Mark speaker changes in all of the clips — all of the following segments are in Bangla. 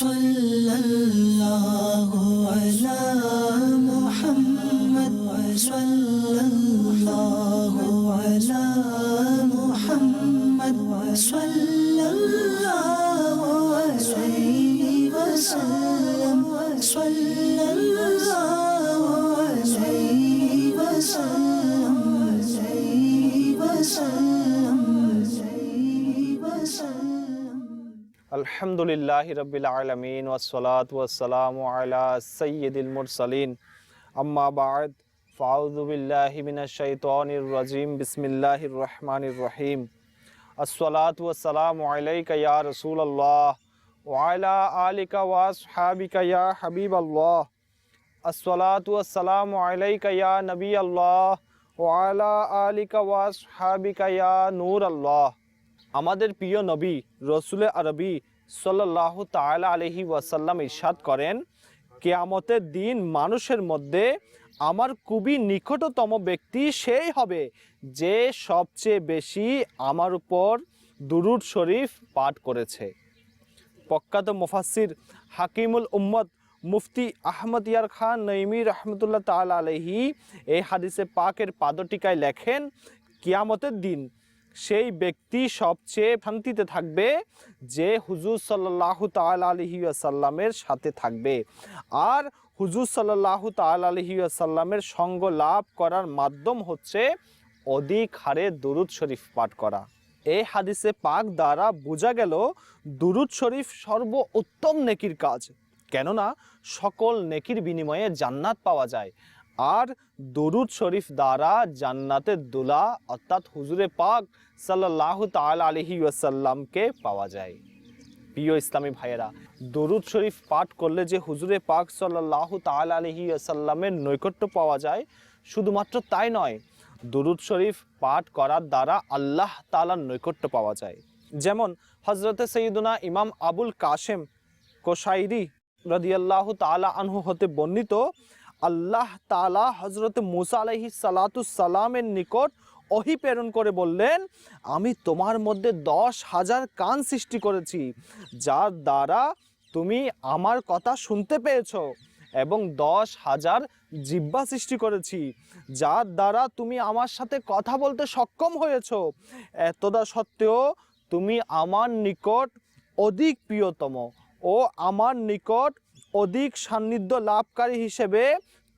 Speaker 1: صلى الله
Speaker 2: আলহামদুলিল্লাহ রবিল আলমিন ওসলাত ওসালাম আলা সৈয়দুল মুরসালিন। আম্মা বাদ ফাউজুবিল্লাহ মিনাশ-শাইতানির রাজিম, বিসমিল্লাহির রহমানির রহিম। আসসালাত ওয়াসসালাম আলাইকা ইয়া রাসূলুল্লাহ, ওয়া আলা আলিকা ওয়া আসহাবিকা ইয়া হাবিবাল্লাহ। আসসালাতু ওয়াসসালামু আলাইকা ইয়া নবী আল্লাহ ওয়া আলা আলিকা ওয়া আসহাবিকা ইয়া নূর আল্লাহ আমাদের প্রিয় নবী, রসুল আরবি সাল্লাহ তাআলা আলহি ওয়াসাল্লাম ইরশাদ করেন, কেয়ামতের দিন মানুষের মধ্যে আমার খুবই নিকটতম ব্যক্তি সেই হবে যে সবচেয়ে বেশি আমার উপর দুরুদ শরীফ পাঠ করেছে। প্রখ্যাত মুফাসির হাকিমুল উম্মদ মুফতি আহমদ ইয়ার খান নঈমি রহমতুল্লাহ তাল আলহি এই হাদিসে পাকের পাদটিকায় লেখেন, কিয়ামতের দিন সেই ব্যক্তি সবচেয়ে শান্তিতে থাকবে যে হুজুর সাল্লাহ তাল আলহি আসাল্লামের সাথে থাকবে। আর হুজুর সাল্লাহ তাল আলহি আসাল্লামের সঙ্গ লাভ করার মাধ্যম হচ্ছে অধিক হারে দুরুদ শরীফ পাঠ করা। এই হাদিসে পাক দ্বারা বোঝা গেল, দুরুদ শরীফ সর্ব উত্তম নেকির কাজ। কেননা সকল নেকির বিনিময়ে জান্নাত পাওয়া যায়। আর দরুদ শরীফ দ্বারা জান্নাতের দোলা, অর্থাৎ হুজুরে পাক সাল্লাহ তাল আলহি ওয়াসাল্লামকে পাওয়া যায়। প্রিয় ইসলামী ভাইয়েরা, দরুদ শরীফ পাঠ করলে যে হুজুরে পাক সাল্লাহ তাল আলহি আসাল্লামের নৈকট্য পাওয়া যায়, শুধুমাত্র তাই নয়, দরুদ শরীফ পাঠ করার দ্বারা আল্লাহ তালার নৈকট্য পাওয়া যায়। যেমন হজরতে সঈদুনা ইমাম আবুল কাশেম কোশাইরি রদিয়াল্লাহ তালা আনহু হতে বর্ণিত আল্লাহ তালা হজরত মুসা আলহি সালামের নিকট ওহি প্রেরণ করে বললেন, আমি তোমার মধ্যে দশ হাজার কান সৃষ্টি করেছি, যার দ্বারা তুমি আমার কথা শুনতে পেয়েছ এবং দশ হাজার জিব্বা সৃষ্টি করেছি, যার দ্বারা তুমি আমার সাথে কথা বলতে সক্ষম হয়েছো। এতদা সত্ত্বেও তুমি আমার নিকট অধিক প্রিয়তম ও আমার নিকট অধিক সান্নিধ্য লাভকারী হিসেবে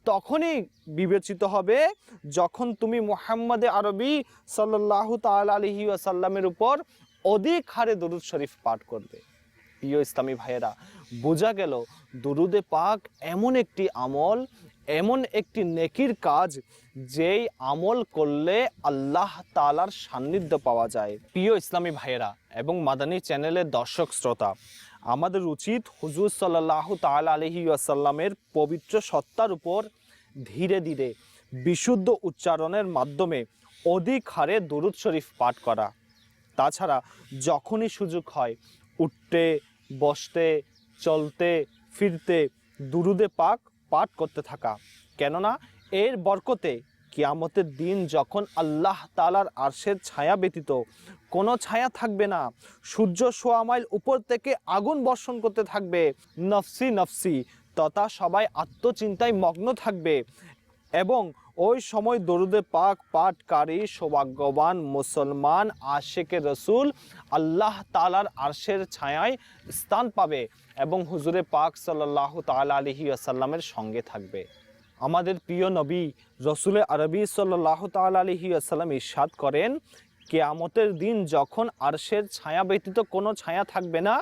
Speaker 2: তখনই বিবেচিত হবে যখন তুমি মোহাম্মদে আরবি সাল্লাহ তাল আলহি আসাল্লামের উপর অধিক হারে দরুদ শরীফ পাঠ করবে। প্রিয় ইসলামী ভাইয়েরা, বোঝা গেল দরুদে পাক এমন একটি আমল, এমন একটি নেকির কাজ যেই আমল করলে আল্লাহ তালার সান্নিধ্য পাওয়া যায়। প্রিয় ইসলামী ভাইয়েরা এবং মাদানী চ্যানেলের দর্শক শ্রোতা আমাদের উচিত হুজুর সাল্লাহ তাল আলহি আসাল্লামের পবিত্র সত্তার উপর ধীরে ধীরে বিশুদ্ধ উচ্চারণের মাধ্যমে অধিক হারে দরুদ শরীফ পাঠ করা। তাছাড়া যখনই সুযোগ হয়, উঠতে, বসতে, চলতে, ফিরতে দুরুদে পাক পাঠ করতে থাকা। কেননা এর বরকতে কিয়ামতের দিন যখন আল্লাহ তালার আরশের ছায়া ব্যতীত কোনো ছায়া থাকবে না, সূর্য সোয়া মাইল উপর থেকে আগুন বর্ষণ করতে থাকবে। নফসি নফসি, তথা সবাই আত্মচিন্তায় মগ্ন থাকবে এবং ওই সময় দরুদে পাক পাঠকারী, সৌভাগ্যবান মুসলমান, আশেকে রসুল আল্লাহ তালার আরশের ছায়ায় স্থান পাবে এবং হুজুরে পাক সাল্লাহ তালা আলহি আসাল্লামের সঙ্গে থাকবে। আমাদের প্রিয় নবী রসুলে আরবি সাল্লাহ তাল আলহি আসাল্লাম ইরশাদ করেন, কেয়ামতের দিন যখন আরশের ছায়া ব্যতীত কোনো ছায়া থাকবে না,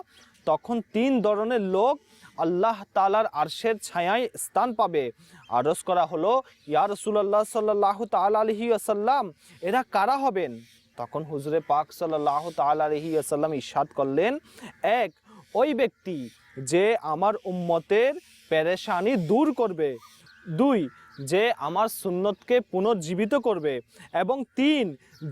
Speaker 2: তখন তিন ধরনের লোক আল্লাহ তালার আরশের ছায়ায় স্থান পাবে। আরজ করা হলো, ইয়া রসুল্লাহ সাল্লাহ তাল আলহি আসাল্লাম এরা কারা হবেন? তখন হুজরে পাক সাল্লাহ তাল আলহি আসাল্লাম ইরশাদ করলেন, এক, ওই ব্যক্তি যে আমার উম্মতের পেরেশানি দূর করবে। দুই, যে আমার সুন্নতকে পুনর্জীবিত করবে এবং তিন,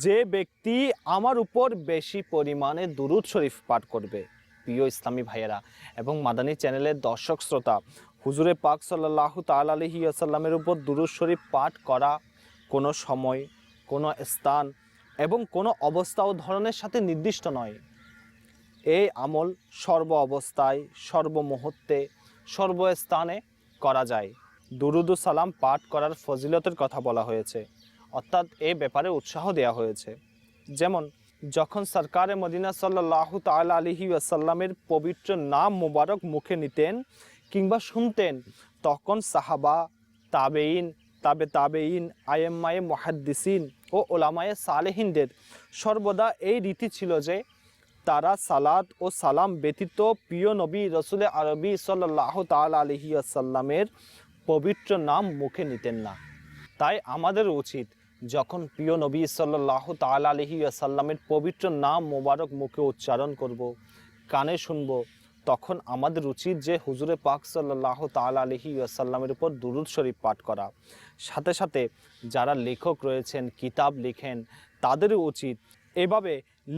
Speaker 2: যে ব্যক্তি আমার উপর বেশি পরিমাণে দুরুদ শরীফ পাঠ করবে। প্রিয় ইসলামী ভাইয়েরা এবং মাদানী চ্যানেলের দর্শক শ্রোতা, হুজুরে পাক সাল্লাহ তাল আলহি আসাল্লামের উপর দুরুদ শরীফ পাঠ করা কোনো সময়, কোনো স্থান এবং কোনো অবস্থা ও ধরনের সাথে নির্দিষ্ট নয়। এই আমল সর্ব অবস্থায়, সর্বমুহূর্তে, সর্বস্থানে করা যায়। দুরুদু সালাম পাঠ করার ফজিলতের কথা বলা হয়েছে। অর্থাৎ এ ব্যাপারে উৎসাহ দেওয়া হয়েছে। যেমন, যখন সরকারে মদিনা সাল্লাহ তাল আলহি আসাল্লামের পবিত্র নাম মোবারক মুখে নিতেন কিংবা শুনতেন, তখন সাহাবা তাবেইন তাবে তাবেইন আয়েম্মায়ে মহাদ্দিসিন ও ওলামায়ে সালেহিনদের সর্বদা এই রীতি ছিল যে, তারা সালাদ ও সালাম ব্যতীত প্রিয় নবী রসুল আরবি সাল্লাহ তাল আলহি আসাল্লামের পবিত্র নাম মুখে নিতেন না। তাই আমাদের উচিত যখন প্রিয় নবী সাল্লাহ তাল আলহি আসাল্লামের পবিত্র নাম মোবারক মুখে উচ্চারণ করব, কানে শুনব, তখন আমাদের উচিত যে হুজুরে পাক সাল্লাহ তাল আলহি আসাল্লামের উপর দুরুদ শরীফ পাঠ করা। সাথে সাথে যারা লেখক রয়েছেন, কিতাব লিখেন তাদেরও উচিত এভাবে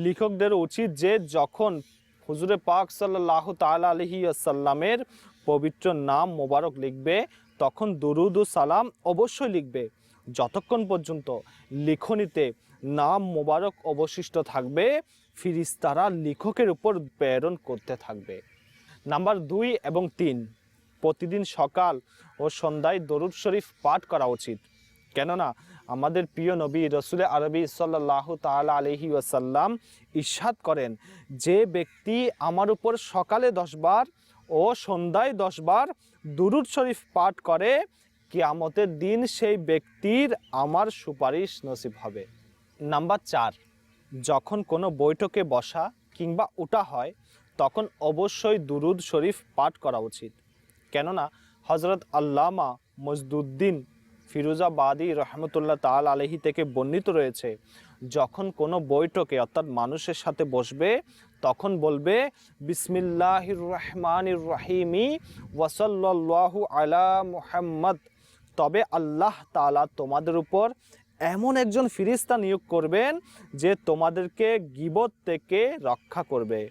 Speaker 2: লেখকদের উচিত যে যখন হুজুরে পাক সাল্লাহ তাল আলহি আসাল্লামের পবিত্র নাম মোবারক লিখবে তখন দুরুদ ও সালাম অবশ্যই লিখবে। যতক্ষণ পর্যন্ত লিখনিতে নাম মোবারক অবশিষ্ট থাকবে, ফিরিস্তারা লেখকের উপর প্রেরণ করতে থাকবে। নাম্বার দুই এবং তিন, প্রতিদিন সকাল ও সন্ধ্যায় দরুদ শরীফ পাঠ করা উচিত। কেননা আমাদের প্রিয় নবী রসুল আরবি সাল্লাহ তালা আলহি ওয়াসাল্লাম ইস্বাদ করেন, যে ব্যক্তি আমার উপর সকালে দশবার ও সন্ধ্যায় দশবার দুরুদ শরীফ পাঠ করে, কিয়ামতের দিন সেই ব্যক্তির আমার সুপারিশ নসিব হবে। নাম্বার চার, যখন কোনো বৈঠকে বসা কিংবা ওটা হয়, তখন অবশ্যই দুরুদ শরীফ পাঠ করা উচিত। কেননা হজরত আল্লামা মজদুদ্দিন ফিরোজাবাদী রহমতুল্লাহ তাল আলহি থেকে বর্ণিত রয়েছে যখন কোনো বৈঠকে অর্থাৎ মানুষের সাথে বসবে, তখন বলবে বিসমিল্লাহির রহমানির রাহিমি ওয়াসাল্লাহু আলা মুহাম্মদ। তবে আল্লাহ তালা তোমাদের উপর এমন একজন ফিরিস্তা নিয়োগ করবেন যে তোমাদেরকে গিবত থেকে রক্ষা করবে।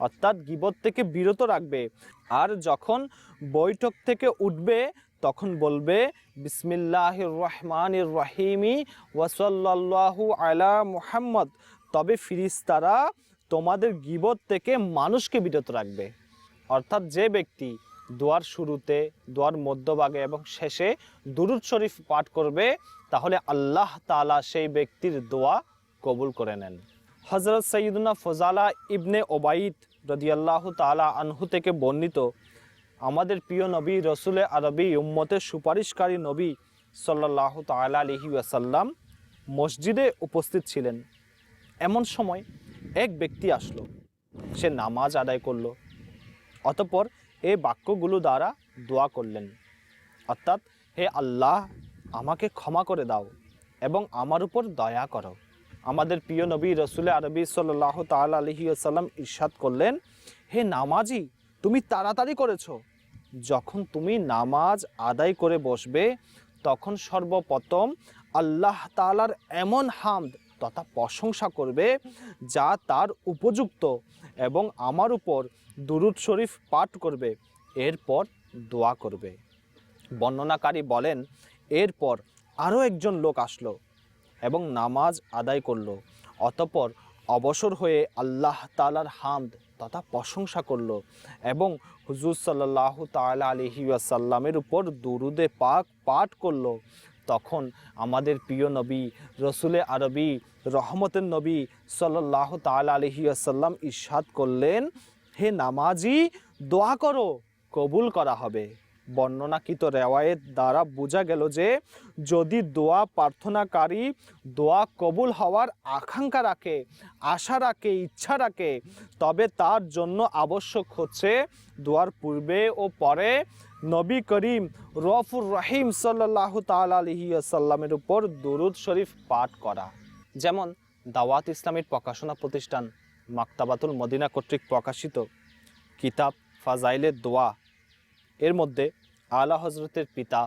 Speaker 2: অর্থাৎ গিবত থেকে বিরত রাখবে। আর যখন বৈঠক থেকে উঠবে তখন বলবে বিসমিল্লাহ রহমানির রহিমি ওয়াসাল্লাহু আলা মুহাম্মদ। তবে ফিরিস্তারা তোমাদের গিবত থেকে মানুষকে বিরত রাখবে। অর্থাৎ যে ব্যক্তি দোয়ার শুরুতে, দোয়ার মধ্যভাগে এবং শেষে দুরুদ শরীফ পাঠ করবে, তাহলে আল্লাহ তালা সেই ব্যক্তির দোয়া কবুল করে নেন। হজরত সঈদুল্না ফজালা ইবনে ওবাইদ রদিয়াল্লাহ তালা আনহু থেকে বর্ণিত আমাদের প্রিয় নবী, রসুল আরবি উম্মতের সুপারিশকারী নবী সাল্লাহ তালা আলহি আসাল্লাম মসজিদে উপস্থিত ছিলেন। এমন সময় এক ব্যক্তি আসলো। সে নামাজ আদায় করল। অতপর এ বাক্যগুলো দ্বারা দোয়া করলেন। অর্থাৎ, হে আল্লাহ, আমাকে ক্ষমা করে দাও এবং আমার উপর দয়া করো। আমাদের প্রিয় নবী, রসুল আরবি সাল্লাহ তাল আলহি আসাল্লাম ইরশাদ করলেন, হে নামাজি, তুমি তাড়াতাড়ি করেছ। যখন তুমি নামাজ আদায় করে বসবে, তখন সর্বপ্রথম আল্লাহ তালার এমন হামদ তথা প্রশংসা করবে যা তার উপযুক্ত এবং আমার উপর দুরুদ শরীফ পাঠ করবে, এরপর দোয়া করবে। বর্ণনাকারী বলেন, এরপর আরও একজন লোক আসলো এবং নামাজ আদায় করল, অতপর অবসর হয়ে আল্লাহ তালার হামদ তথা প্রশংসা করল এবং হুজুর সাল্লাহ তালা আলহি আসাল্লামের উপর দুরুদে পাক পাঠ করল। তখন আমাদের প্রিয় নবী, রসুলে আরবি, রহমতের নবী সাল্লাহ তাল আলহি আসাল্লাম ইরশাদ করলেন, হে নামাজি, দোয়া করো, কবুল করা হবে। বর্ণনাকৃত রেওয়ায়েত দ্বারা বোঝা গেল যে যদি দোয়া প্রার্থনাকারী দোয়া কবুল হওয়ার আকাঙ্ক্ষা রাখে, আশা রাখে, ইচ্ছা রাখে, তবে তার জন্য আবশ্যক হচ্ছে দোয়ার পূর্বে ও পরে নবী করিম রফুর রহিম সাল্লাহ তাল আলহি আসাল্লামের উপর দরুদ শরীফ পাঠ করা। যেমন দাওয়াত ইসলামের প্রকাশনা প্রতিষ্ঠান মাক্তাবাতুল মদিনা কর্তৃক প্রকাশিত কিতাব ফাজাইলের দোয়া এর মধ্যে আলা হজরতের পিতা,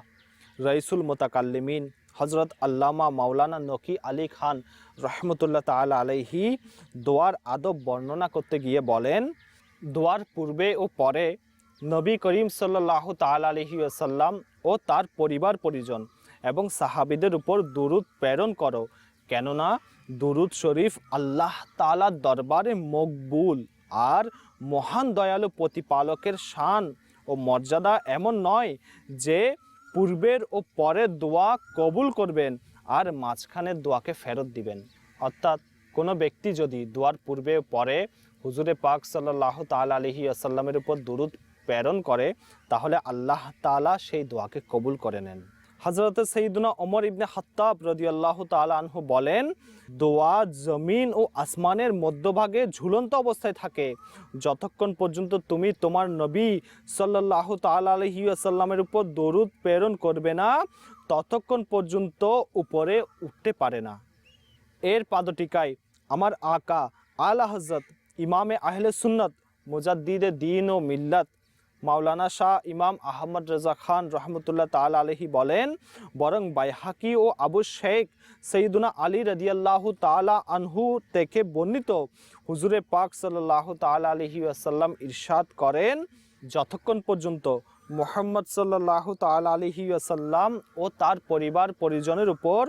Speaker 2: রইসুল মোতাকাল্লিমিন হজরত আল্লামা মাওলানা নকি আলী খান রহমতুল্লাহ তাল আলাইহি দোয়ার আদব বর্ণনা করতে গিয়ে বলেন, দোয়ার পূর্বে ও পরে নবী করিম সাল্লাহ তাল আলহি আসাল্লাম ও তার পরিবার পরিজন এবং সাহাবিদের উপর দুরুদ প্রেরণ করো। কেননা দুরুদ শরীফ আল্লাহ তালার দরবারে মকবুল আর মহান দয়ালু প্রতিপালকের শান ও মর্যাদা এমন নয় যে পূর্বের ও পরের দোয়া কবুল করবেন আর মাঝখানের দোয়াকে ফেরত দিবেন। অর্থাৎ কোনো ব্যক্তি যদি দোয়ার পূর্বে পরে হুজুরে পাক সাল্লাহ তাল আলহি আসাল্লামের উপর দুরুদ প্রেরণ করে, তাহলে আল্লাহ তালা সেই দোয়াকে কবুল করে নেন। হজরত সঈদুনা অমর ইবনে হত্তাব রদিয়াল্লাহ তালা আনহু বলেন, দোয়া জমিন ও আসমানের মধ্যভাগে ঝুলন্ত অবস্থায় থাকে। যতক্ষণ পর্যন্ত তুমি তোমার নবী সাল্লাহ তাল আলহি আসাল্লামের উপর দরুদ প্রেরণ করবে না, ততক্ষণ পর্যন্ত উপরে উঠতে পারে না। এর পাদটিকায়, আমার আকা আলা হজরত ইমামে আহলে সুন্নত, মুজাদ্দিদে দিন ও মিল্লাত মাওলানা শাহ ইমাম আহমদ রেজা খান রহমতুল্লাহ তাল আলহি বলেন, বরং বাইহাকি ও আবু শেখ সঈদুনা আলী রদিয়াল্লাহ তালা আনহু থেকে বর্ণিত হুজুরে পাক সাল্লাহ তাল আলহি আসাল্লাম ইরশাদ করেন, যতক্ষণ পর্যন্ত মোহাম্মদ সাল্লাহ তাল আলহি আসাল্লাম ও তার পরিবার পরিজনের উপর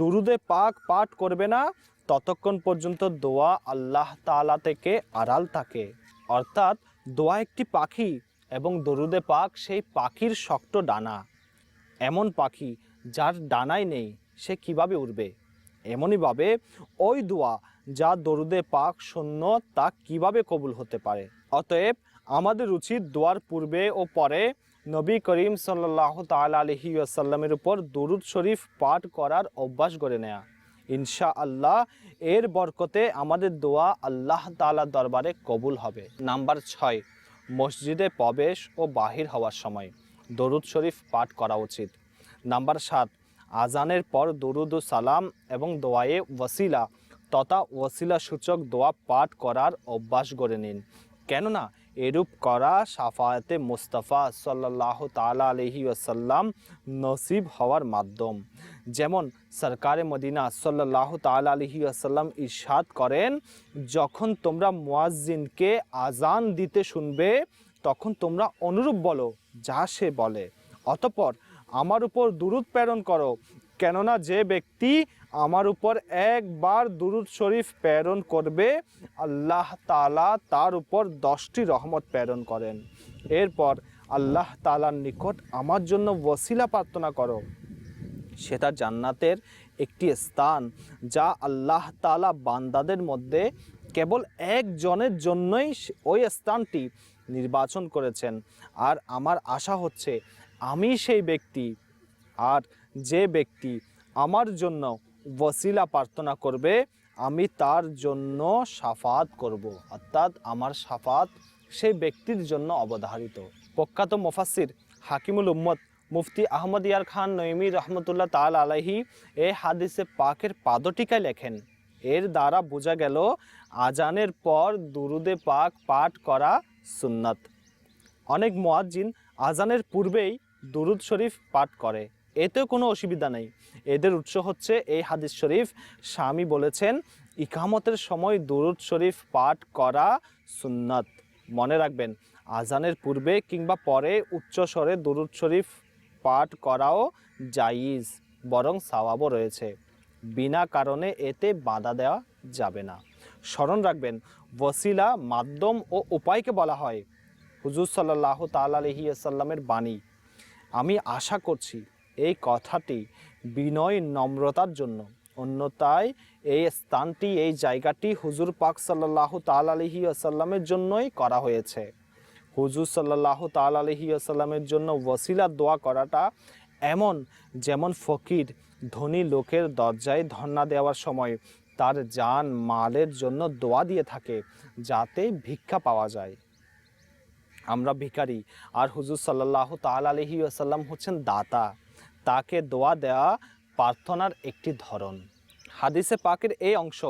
Speaker 2: দুরুদে পাক পাঠ করবে না, ততক্ষণ পর্যন্ত দোয়া আল্লাহ তালা থেকে আড়াল থাকে। অর্থাৎ দোয়া একটি পাখি এবং দরুদে পাক সেই পাখির শক্ত ডানা। এমন পাখি যার ডানাই নেই, সে কীভাবে উড়বে? এমনইভাবে ওই দোয়া যা দরুদে পাক শূন্য তা কীভাবে কবুল হতে পারে? অতএব আমাদের উচিত দোয়ার পূর্বে ও পরে নবী করিম সাল্লাহ তাল আলহি আসাল্লামের উপর দরুদ শরীফ পাঠ করার অভ্যাস গড়ে নেয়া। ইনশা আল্লাহ এর বরকতে আমাদের দোয়া আল্লাহ তালা দরবারে কবুল হবে। নাম্বার ছয় মসজিদে প্রবেশ ও বাহির হওয়ার সময় দরুদ শরীফ পাঠ করা উচিত। নাম্বার সাত, আজানের পর দরুদ সালাম এবং দোয়ায়ে ওয়াসিলা তথা ওয়াসিলা সূচক দোয়া পাঠ করার অভ্যাস গড়ে নিন। কেননা এরূপ করা সাফায়াতে মুস্তাফা সাল্লাহ তালা আলহি আসাল্লাম নসিব হওয়ার মাধ্যম। যেমন সরকারে মদিনা সাল্লাহ তালা আলহি আসাল্লাম ইরশাদ করেন, যখন তোমরা মুয়াজ্জিনকে আজান দিতে শুনবে, তখন তোমরা অনুরূপ বলো, যা সে বলে। অতপর আমার উপর দুরুদ প্রেরণ করো, কেননা যে ব্যক্তি আমার উপর একবার দুরুদ শরীফ প্রেরণ করবে, আল্লাহ তালা তার উপর দশটি রহমত প্রেরণ করেন। এরপর আল্লাহ তালার নিকট আমার জন্য ওসিলা প্রার্থনা করো। সেটা জান্নাতের একটি স্থান যা আল্লাহ তালা বান্দাদের মধ্যে কেবল একজনের জন্যই ওই স্থানটি নির্বাচন করেছেন। আর আমার আশা হচ্ছে আমি সেই ব্যক্তি। আর যে ব্যক্তি আমার জন্য ওসিলা প্রার্থনা করবে, আমি তার জন্য সাফাত করব। অর্থাৎ আমার সাফাত সেই ব্যক্তির জন্য অবধারিত। প্রখ্যাত মুফাসির হাকিমুল উম্মত মুফতি আহমদ ইয়ার খান নইমি রহমতুল্লাহ তাল আলাহি এ হাদিসে পাকের পাদটিকায় লেখেন, এর দ্বারা বোঝা গেল আজানের পর দুরুদে পাক পাঠ করা সুন্নাত। অনেক মোয়াজ্জিন আজানের পূর্বেই দুরুদ শরীফ পাঠ করে। এতেও কোনো অসুবিধা নেই। এদের উৎস হচ্ছে এই হাদিস শরীফ। স্বামী বলেছেন, ইকামতের সময় দুরুদ শরীফ পাঠ করা সুন্নাত। মনে রাখবেন, আজানের পূর্বে কিংবা পরে উচ্চ স্বরে দুরুদ শরীফ পাঠ করাও জাইজ বরং সাওয়াবও রয়েছে। বিনা কারণে এতে বাধা দেওয়া যাবে না। স্মরণ রাখবেন ওসিলা মাধ্যম ও উপায়কে বলা হয়। হুজুর সাল্লাহ তাল আলহি আসাল্লামের বাণী। আমি আশা করছি এই কথাটি বিনয় নম্রতার জন্য। অন্যতায় এই স্থানটি, এই জায়গাটি হুজুর পাক সাল্লাহ তাল আলহি আসাল্লামের জন্যই করা হয়েছে। হুজুর সাল্লাহ তাল আলহি আসাল্লামের জন্য ওসিলা দোয়া করাটা এমন যেমন ফকির, ধনী লোকের দরজায় ধর্ণা দেওয়ার সময় তার জান মালের জন্য দোয়া দিয়ে থাকে যাতে ভিক্ষা পাওয়া যায়। আমরা ভিখারি আর হুজুর সাল্লাহ তাল আলহি আসাল্লাম হচ্ছেন দাতা। তাকে দোয়া দেওয়া প্রার্থনার একটি ধরন হাদিসে পাকের এই অংশ,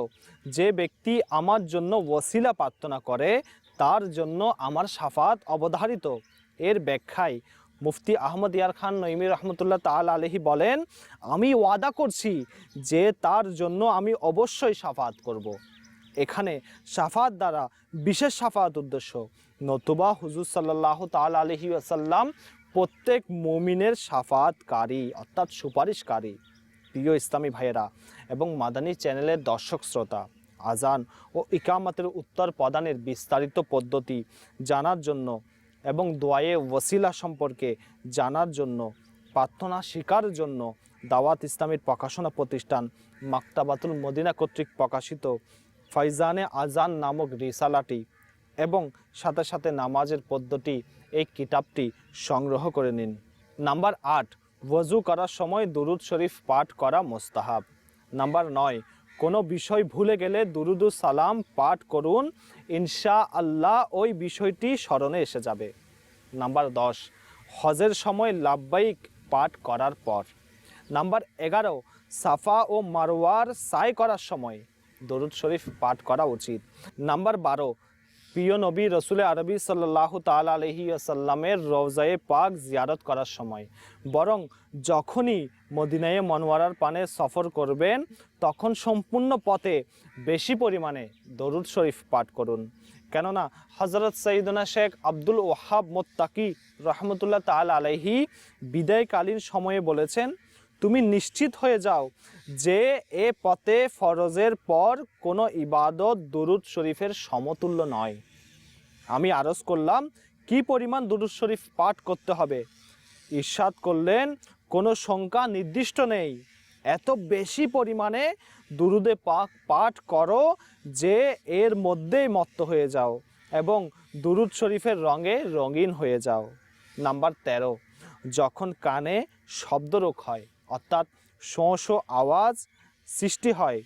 Speaker 2: যে ব্যক্তি আমার জন্য ওসিলা প্রার্থনা করে, তার জন্য আমার সাফাত অবধারিত এর ব্যাখ্যায় মুফতি আহমদ ইয়ার খান নইমি রহমতুল্লাহ তাল আলহি বলেন, আমি ওয়াদা করছি যে তার জন্য আমি অবশ্যই সাফাত করব। এখানে সাফাত দ্বারা বিশেষ সাফাত উদ্দেশ্য, নতুবা হুজুর সাল্লাহ তাল আলহি আসাল্লাম প্রত্যেক মমিনের সাফাতকারী, অর্থাৎ সুপারিশকারী, প্রিয় ইসলামী ভাইয়েরা এবং মাদানী চ্যানেলের দর্শক শ্রোতা, আজান ও ইকামাতের উত্তর প্রদানের বিস্তারিত পদ্ধতি জানার জন্য এবং দোয়ায়ে ওসিলা সম্পর্কে জানার জন্য, প্রার্থনা শিকার জন্য দাওয়াত ইসলামের প্রকাশনা প্রতিষ্ঠান মাক্তাবাতুল মদিনা কর্তৃক প্রকাশিত ফৈজানে আজান নামক রিসালাটি এবং সাথে সাথে নামাজের পদ্ধতি এই কিতাবটি সংগ্রহ করে নিন। নাম্বার আট ওযু করার সময় দুরুদ শরীফ পাঠ করা মোস্তাহাব। নাম্বার নয়, কোনো বিষয় ভুলে গেলে দুরুদু সালাম পাঠ করুন, ইনশা আল্লাহ ওই বিষয়টি স্মরণে এসে যাবে। নাম্বার দশ, হজের সময় লাভবাইক পাঠ করার পর। নাম্বার এগারো, সাফা ও মারওয়ার সাই করার সময় দরুদ শরীফ পাঠ করা উচিত। নাম্বার বারো প্রিয় নবী রসুল আরবি সাল্লাহ তাল আলহি আসাল্লামের রওজায়ে পাক জিয়ারত করার সময়। বরং যখনই মদিনায়ে মনোয়ারার পানে সফর করবেন, তখন সম্পূর্ণ পথে বেশি পরিমাণে দরুদ শরীফ পাঠ করুন। কেননা হজরত সঈদনা শেখ আব্দুল ওহাব মোত্তাকি রহমতুল্লাহ তাল আলহি বিদায়কালীন সময়ে বলেছেন, তুমি নিশ্চিত হয়ে যাও যে এ পথে ফরজের পর কোনো ইবাদত দরুদ শরীফের সমতুল্য নয়। আমি আরজ করলাম, কি পরিমাণ দুরুদ শরীফ পাঠ করতে হবে? ঈর্ষাদ করলেন, কোনো সংখ্যা নির্দিষ্ট নেই। এত বেশি পরিমাণে দুরুদে পাক পাঠ করো যে এর মধ্যেই মত্ত হয়ে যাও এবং দুরুদ শরীফের রঙে রঙিন হয়ে যাও। নাম্বার তেরো, যখন কানে শব্দরোগ হয়, অর্থাৎ শোঁ শোঁ আওয়াজ সৃষ্টি হয়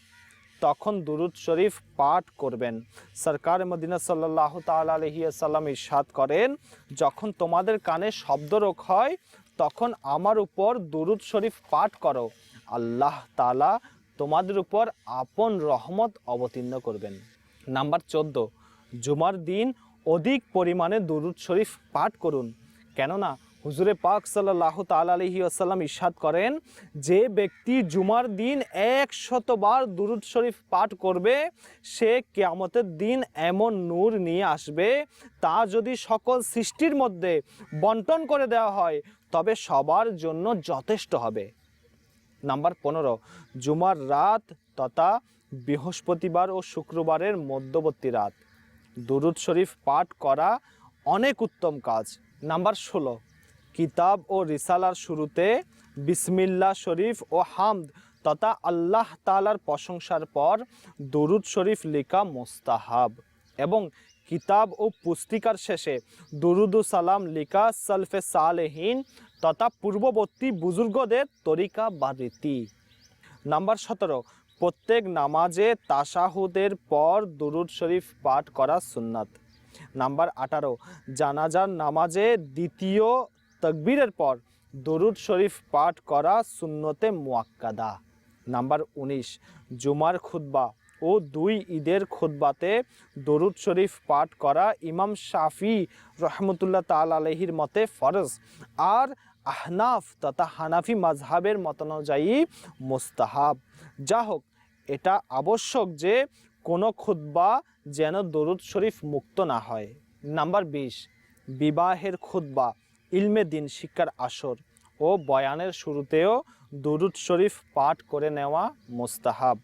Speaker 2: তখন দুরুদ শরীফ পাঠ করবেন। সরকার মদিনা সাল্লাহ তাল্লাম ইরশাদ করেন, যখন তোমাদের কানে শব্দ রোগ হয়, তখন আমার উপর দুরুদ শরীফ পাঠ করো। আল্লাহ তালা তোমাদের উপর আপন রহমত অবতীর্ণ করবেন। নাম্বার চোদ্দ, জুমার দিন অধিক পরিমাণে দুরুদ শরীফ পাঠ করুন। কেননা হুজুরে পাক সাল্লাহ তাল আলহি আসাল্লাম ইরশাদ করেন, যে ব্যক্তি জুমার দিন এক শতবার দুরুদ শরীফ পাঠ করবে, সে কেয়ামতের দিন এমন নূর নিয়ে আসবে, তা যদি সকল সৃষ্টির মধ্যে বন্টন করে দেওয়া হয়, তবে সবার জন্য যথেষ্ট হবে। নাম্বার পনেরো, জুমার রাত তথা বৃহস্পতিবার ও শুক্রবারের মধ্যবর্তী রাত। দুরুদ শরীফ পাঠ করা অনেক উত্তম কাজ। নাম্বার ষোলো কিতাব ও রিসালার শুরুতে বিসমিল্লা শরীফ ও হামদ তথা আল্লাহ তালার প্রশংসার পর দরুদ শরীফ লেখা মোস্তাহাব এবং কিতাব ও পুস্তিকার শেষে দরুদু সালাম লেখা সলফে সালেহীন তথা পূর্ববর্তী বুজুর্গদের তরিকা বা রীতি। নাম্বার সতেরো, প্রত্যেক নামাজে তাসাহুদের পর দরুদ শরীফ পাঠ করা সুন্নাত। নাম্বার আঠারো, জানাজার নামাজে দ্বিতীয় তকবীরের পর দরুদ শরীফ পাঠ করা সুন্নতে মুয়াক্কাদা। নাম্বার উনিশ, জুমার খুতবা ও দুই ঈদের খুতবাতে দরুদ শরীফ পাঠ করা ইমাম শাফি রহমতুল্লাহ তাল আলহির মতে ফরজ। আর আহনাফ তথা হানাফি মাজহাবের মতানুযায়ী মোস্তাহাব। যা হোক এটা আবশ্যক যে কোনো খুতবা যেন দরুদ শরীফ মুক্ত না হয়। নাম্বার বিশ, বিবাহের খুতবা ইলমে দিন শিক্ষার আসর ও বয়ানের শুরুতেও দুরুদ শরীফ পাঠ করে নেওয়া মোস্তাহাব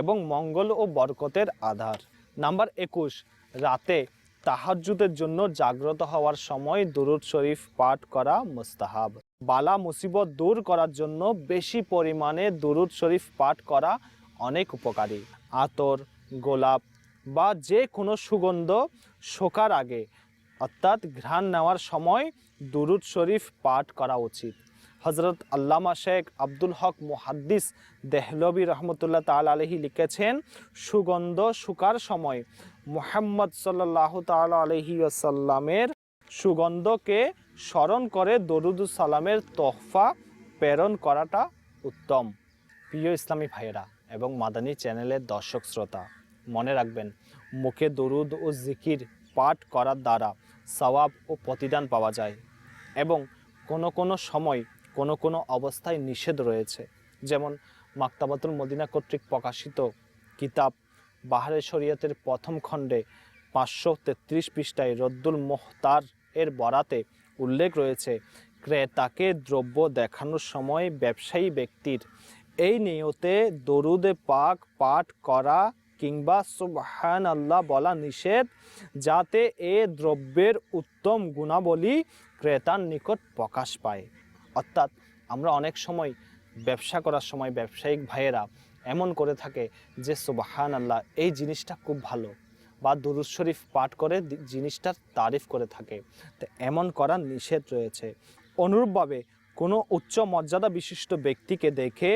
Speaker 2: এবং মঙ্গল ও বরকতের আধার। নাম্বার একুশ, রাতে তাহাজ্জুদের জন্য জাগ্রত হওয়ার সময় দুরুদ শরীফ পাঠ করা মোস্তাহাব। বালা মুসিবত দূর করার জন্য বেশি পরিমাণে দুরুদ শরীফ পাঠ করা অনেক উপকারী। আতর, গোলাপ বা যে কোনো সুগন্ধ শোকার আগে অর্থাৎ ঘ্রাণ নেওয়ার সময় দুরুদ শরীফ পাঠ করা উচিত। হজরত আল্লামা শেখ আব্দুল হক মুহাদ্দিস দেহলবি রহমতুল্লাহ তাল আলহি লিখেছেন, সুগন্ধ শুকার সময় মুহাম্মদ সাল্লাহ তাল আলহি আসাল্লামের সুগন্ধকে স্মরণ করে দরুদুস সালামের তোহফা প্রেরণ করাটা উত্তম। প্রিয় ইসলামী ভাইয়েরা এবং মাদানী চ্যানেলের দর্শক শ্রোতা, মনে রাখবেন, মুখে দরুদ ও জিকির পাঠ করার দ্বারা সওয়াব ও প্রতিদান পাওয়া যায় এবং কোনো কোনো সময় কোনো কোনো অবস্থায় নিষেধ রয়েছে। যেমন মাক্তাবাতুল মদিনা কর্তৃক প্রকাশিত কিতাব বাহারে শরীয়তের প্রথম খণ্ডে পাঁচশো তেত্রিশ পৃষ্ঠায় রদ্দুল মোহতার এর বরাতে উল্লেখ রয়েছে, ক্রেতাকে দ্রব্য দেখানোর সময় ব্যবসায়ী ব্যক্তির এই নিয়তে দরুদে পাক পাঠ করা কিংবা সুবহান আল্লাহ বলা নিষেধ, যাতে এ দ্রব্যের উত্তম গুণাবলী ক্রেতার নিকট প্রকাশ পায়। অর্থাৎ আমরা অনেক সময় ব্যবসা করার সময় ব্যবসায়িক ভাইয়েরা এমন করে থাকে যে সুবাহান আল্লাহ এই জিনিসটা খুব ভালো বা দুরুদ শরীফ পাঠ করে জিনিসটার তারিফ করে থাকে। তো এমন করার নিষেধ রয়েছে। অনুরূপভাবে কোনো উচ্চ মর্যাদা বিশিষ্ট ব্যক্তিকে দেখে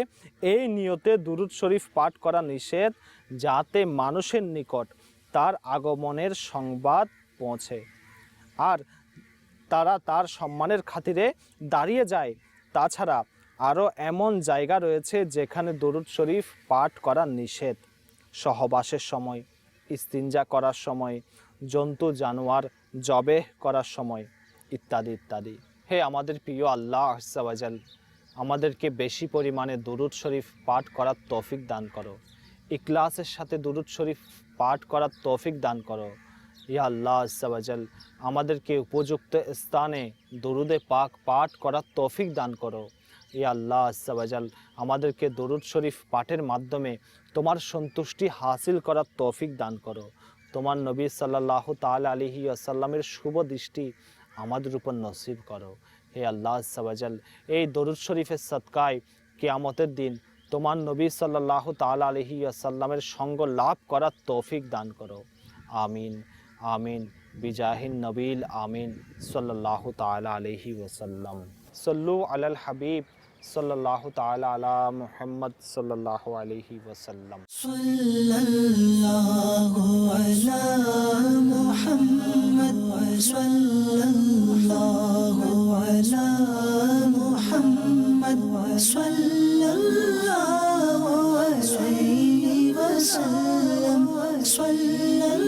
Speaker 2: এই নিয়তে দুরুদ শরীফ পাঠ করা নিষেধ যাতে মানুষের নিকট তার আগমনের সংবাদ পৌঁছে। আর তারা তার সম্মানের খাতিরে দাঁড়িয়ে যায়, তাছাড়া আরও এমন জায়গা রয়েছে যেখানে দরুদ শরীফ পাঠ করা নিষেধ। সহবাসের সময়, ইস্তিনজা করার সময়, জন্তু জানোয়ার জবেহ করার সময়, ইত্যাদি ইত্যাদি। হে আমাদের প্রিয় আল্লাহ আহসাবাজাল আমাদেরকে বেশি পরিমাণে দরুদ শরীফ পাঠ করার তৌফিক দান করো। ইকলাসের সাথে দুরুদ শরীফ পাঠ করার তৌফিক দান করো। ইয়া আল্লাহ আসাবাজাল আমাদেরকে উপযুক্ত স্থানে দরুদে পাক পাঠ করার তৌফিক দান করো। ইয়া আল্লাহ আসাবাজাল আমাদেরকে দরুদ শরীফ পাঠের মাধ্যমে তোমার সন্তুষ্টি হাসিল করার তৌফিক দান করো। তোমার নবী সাল্লাহ তাল আলিহি আসাল্লামের শুভ দৃষ্টি আমাদের উপর নসিব করো। হে আল্লাহ সাবাজাল এই দরুদ শরীফের সৎকায় কেয়ামতের দিন তোমার নবী সাল্লাহ তাল আলহি আসাল্লামের সঙ্গ লাভ করার তৌফিক দান করো। আমিন আমিন, বিজাহিন নবীল, আমিন সাল্লাহ তাল আলহি ওসাল্লাম সল্লু আলাল হাবিব। صلى الله تعالى على محمد
Speaker 1: صلى الله عليه وسلم. صلى الله على محمد. صلى الله على محمد. صلى الله عليه وسلم. صلى الله